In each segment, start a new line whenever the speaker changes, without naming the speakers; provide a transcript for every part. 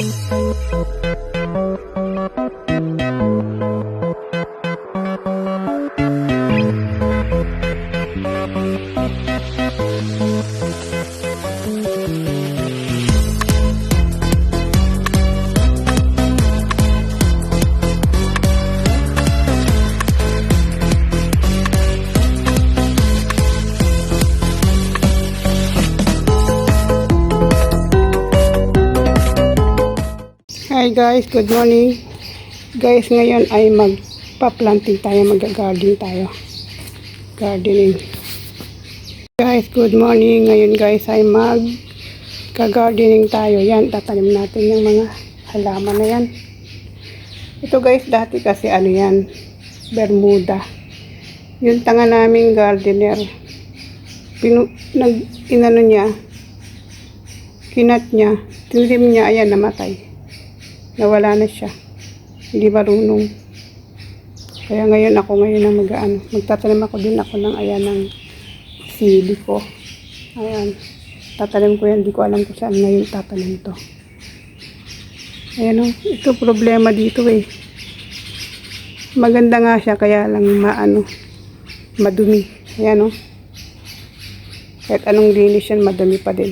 Thank you. Hi guys, good morning. Guys, ngayon ay magpa-planting tayo, mag-garden tayo. Gardening. Guys, good morning. Ngayon guys ay mag gardening tayo. Yan, tatanim natin yung mga halaman na yan. Ito guys, dati kasi ano yan, Bermuda. Yung tanga naming gardener. Pinu, nag, inano niya, kinat niya, tinrim niya, ayan, namatay nawala na siya. Hindi marunong. Kaya ngayon ako ngayon ang mag-ano. Magtatanim ako din ako ng ayan ng sili ko. Ayan. Tatanim ko yan. Hindi ko alam kung saan ngayon tatanim to. Ayan o. Ito problema dito eh. Maganda nga siya kaya lang maano madumi. Ayan o. Kahit anong linis yan, madumi pa din.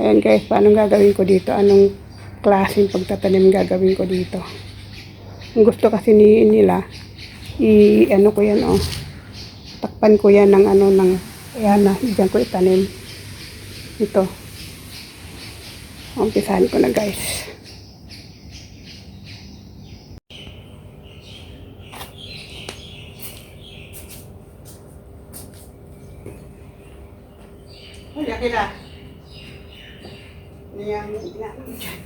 Ayan guys, paano gagawin ko dito? Anong klaseng pagtatanim gagawin ko dito? Ang gusto kasi ni nila, i ano ko yan oh. Takpan ko yan ng ano ng ayan na, diyan ko itanim. Ito. Umpisahan ko na guys. Ay, akira. Niyan, niyan. Sa.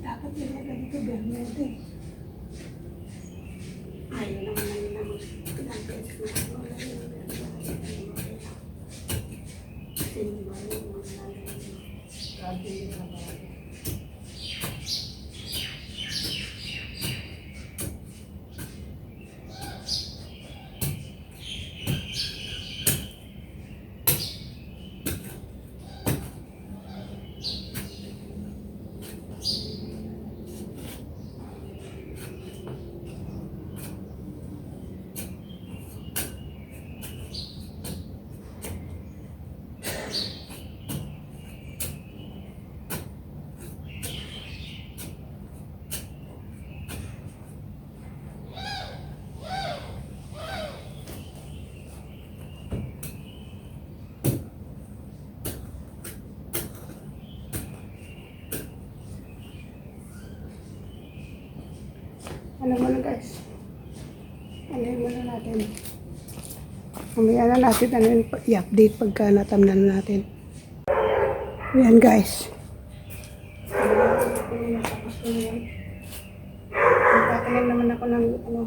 Dapat nilagay dito Bermuda eh. Ayaw naman na mag ilang beses na ako wala yung Bermuda. Hindi ba yung mga lalagay Grabe yung mga Ano mo na guys? Ano mo na natin? Mamaya na natin ano yun, i-update pagka natamnan na natin. Ayan guys. Magtatanim naman ako ng ano.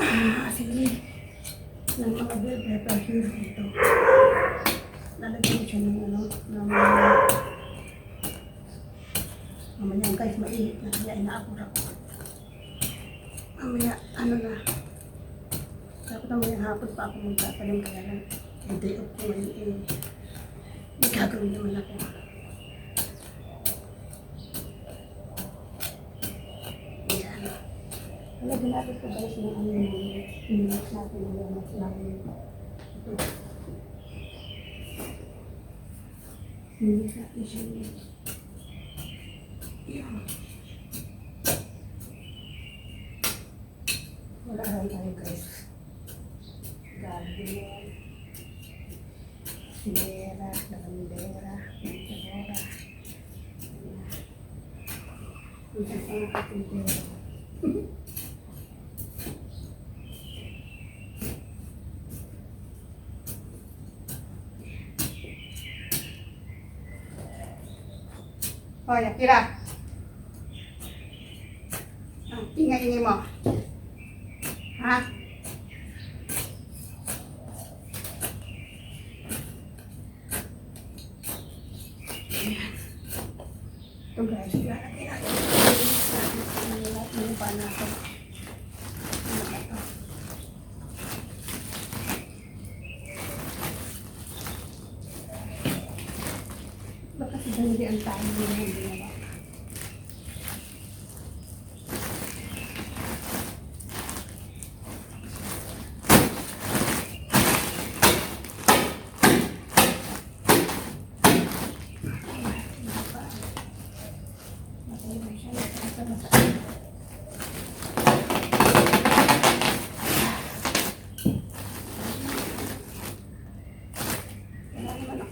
Ah, sige. Ng mga bell pepper here dito. Lalagyan siya ng ano, ng Mamaya guys, mainit na kaya inaapura ko. Mamaya, ano na. Dapat mamaya hapon pa ako magtatanim kaya lang. Yung day off ko ngayon eh. May gagawin naman ako. Ayan. Lagyan natin ito guys ng ano yung minutes natin ng minutes natin. Ito. Hindi natin siya yun. Yan. Wala lang tayo guys. Garden. Sibera, lavandera, mentadora. Ang sarap ng tindera. Hoy, Akira. Ang ingay-ingay mo. Ha? Ito guys, ilalagay natin. Ano ba ito? Baka si Dandy ang tayo din ang ginawa. Wala naman akong buntin. Sa loob ko. Tama mo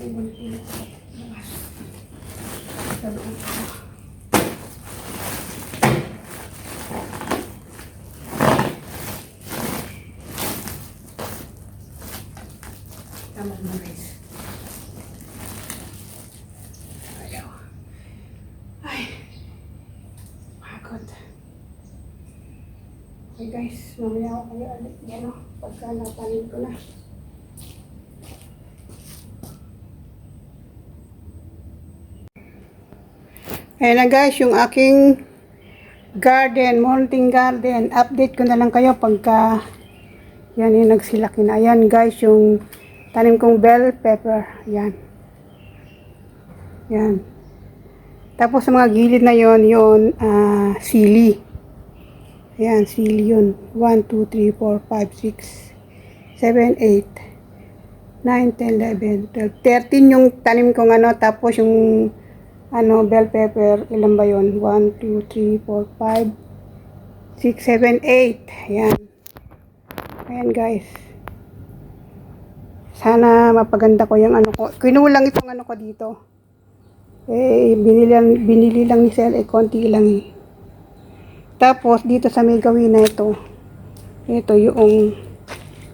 guys. Mamaya ako kayo ulit. Yan o, pagka napanin ko na. Ayan na guys, yung aking garden, mountain garden. Update ko na lang kayo pagka yan yung nagsilaki na. Ayan guys, yung tanim kong bell pepper. Ayan. Yan. Tapos sa mga gilid na yon yon ah, sili. Ayan, sili yun. 1, 2, 3, 4, 5, 6, 7, 8, 9, 10, 11, 12, 13 yung tanim kong ano. Tapos yung ano, bell pepper, ilan ba yun? 1, 2, 3, 4, 5, 6, 7, 8. Ayan. Ayan guys. Sana mapaganda ko yung ano ko. Kinulang itong ano ko dito. Eh, binili lang, binili lang ni Sel, eh, konti lang eh. Tapos, dito sa may gawin na ito, ito yung,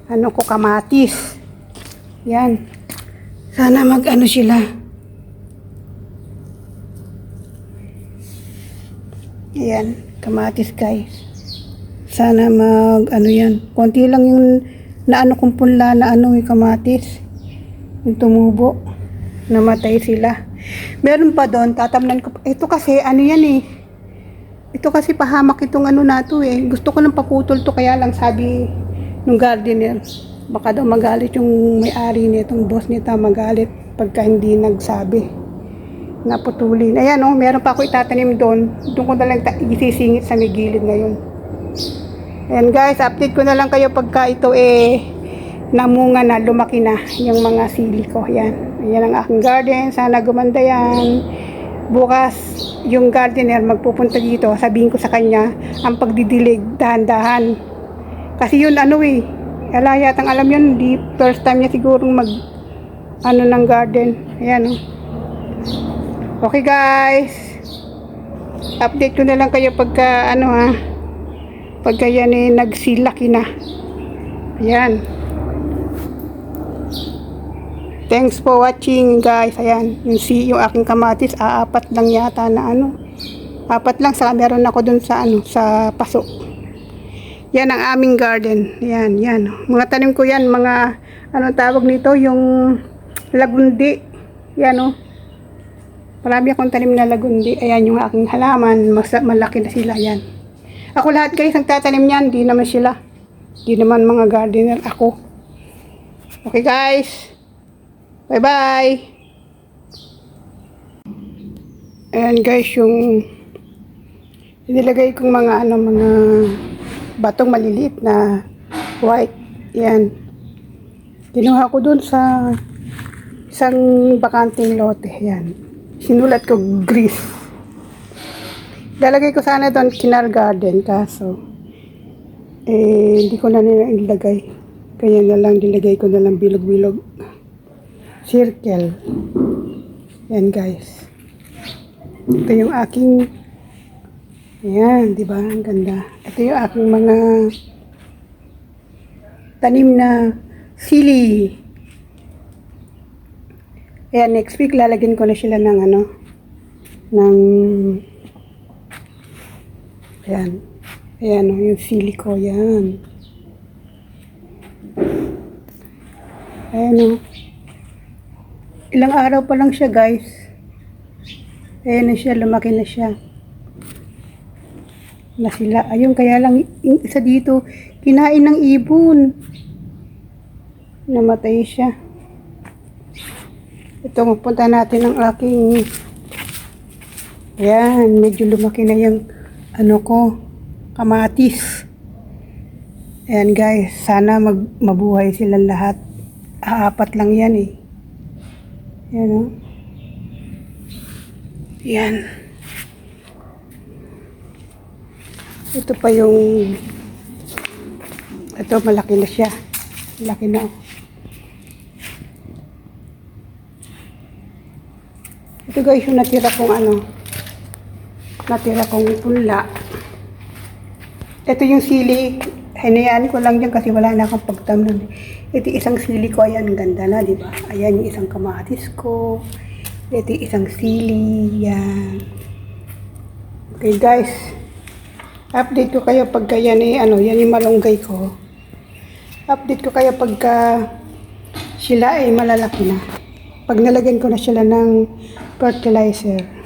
ano ko, kamatis. Yan. Sana mag-ano sila. Ayan, kamatis guys. Sana mag, ano yan, konti lang yung, na ano kong punla na ano yung kamatis. Yung tumubo. Namatay sila. Meron pa doon, tatamnan ko. Ito kasi, ano yan eh. Ito kasi pahamak itong ano na to eh. Gusto ko lang paputol to kaya lang sabi nung gardener. Baka daw magalit yung may-ari nitong boss nito magalit pagka hindi nagsabi. Naputulin. Ayan oh, meron pa ako itatanim doon. Doon ko na lang ta- isisingit sa may gilid ngayon. Ayan guys, update ko na lang kayo pagka ito eh namunga na, lumaki na yung mga sili ko. Ayan. Ayan ang aking garden. Sana gumanda yan. Bukas, yung gardener magpupunta dito. Sabihin ko sa kanya, ang pagdidilig, dahan-dahan. Kasi yun ano eh, ala yatang alam yun, di first time niya sigurong mag, ano ng garden. Ayan oh. Okay guys. Update ko na lang kayo pagka ano ha. Pagka yan eh nagsilaki na. Ayan. Thanks for watching guys. Ayan. Yung, si, yung aking kamatis, aapat lang yata na ano. Apat lang sa meron ako dun sa ano, sa paso. Yan ang aming garden. Yan, yan. Mga tanim ko yan, mga ano tawag nito, yung lagundi. Yan oh. Marami akong tanim na lagundi. Ayan yung aking halaman. Malaki na sila. Yan. Ako lahat guys, nagtatanim niyan. Di naman sila. Di naman mga gardener. Ako. Okay guys. Bye-bye. Ayan guys, yung inilagay kong mga ano, mga batong maliliit na white. Yan. Kinuha ko dun sa isang bakanting lote. Yan. Sinulat ko Greece. Lalagay ko sana doon Kinar Garden kaso eh hindi ko na nila ilagay. Kaya na lang nilagay ko na lang bilog-bilog. Circle. Yan guys. Ito yung aking Ayan, di ba? Ang ganda. Ito yung aking mga tanim na sili. Ayan, next week lalagyan ko na sila ng ano, ng, ayan, ayan o, yung sili ko, yan. Ayan o. Ilang araw pa lang siya, guys. Ayan na siya, lumaki na siya na sila. Ayun, kaya lang isa dito, kinain ng ibon. Namatay siya. Ito, mapunta natin ang aking Ayan, medyo lumaki na yung ano ko, kamatis. Ayan guys, sana mag, mabuhay silang lahat. Aapat lang yan eh. Ayan o. Ayan. Ito pa yung ito malaki na siya. Malaki na. oh. Ito guys yung natira kong ano. Natira kong punla. Ito yung sili. Hinayaan ko lang yan kasi wala na akong pagtamnan. Ito isang sili ko. Ayan, ganda na, di ba? Ayan yung isang kamatis ko. Ito isang sili. Yan. Okay guys. Update ko kayo pagka yan eh, ano, yan yung malunggay ko. Update ko kayo pagka sila ay malalaki na. Pag nalagyan ko na sila ng fertilizer.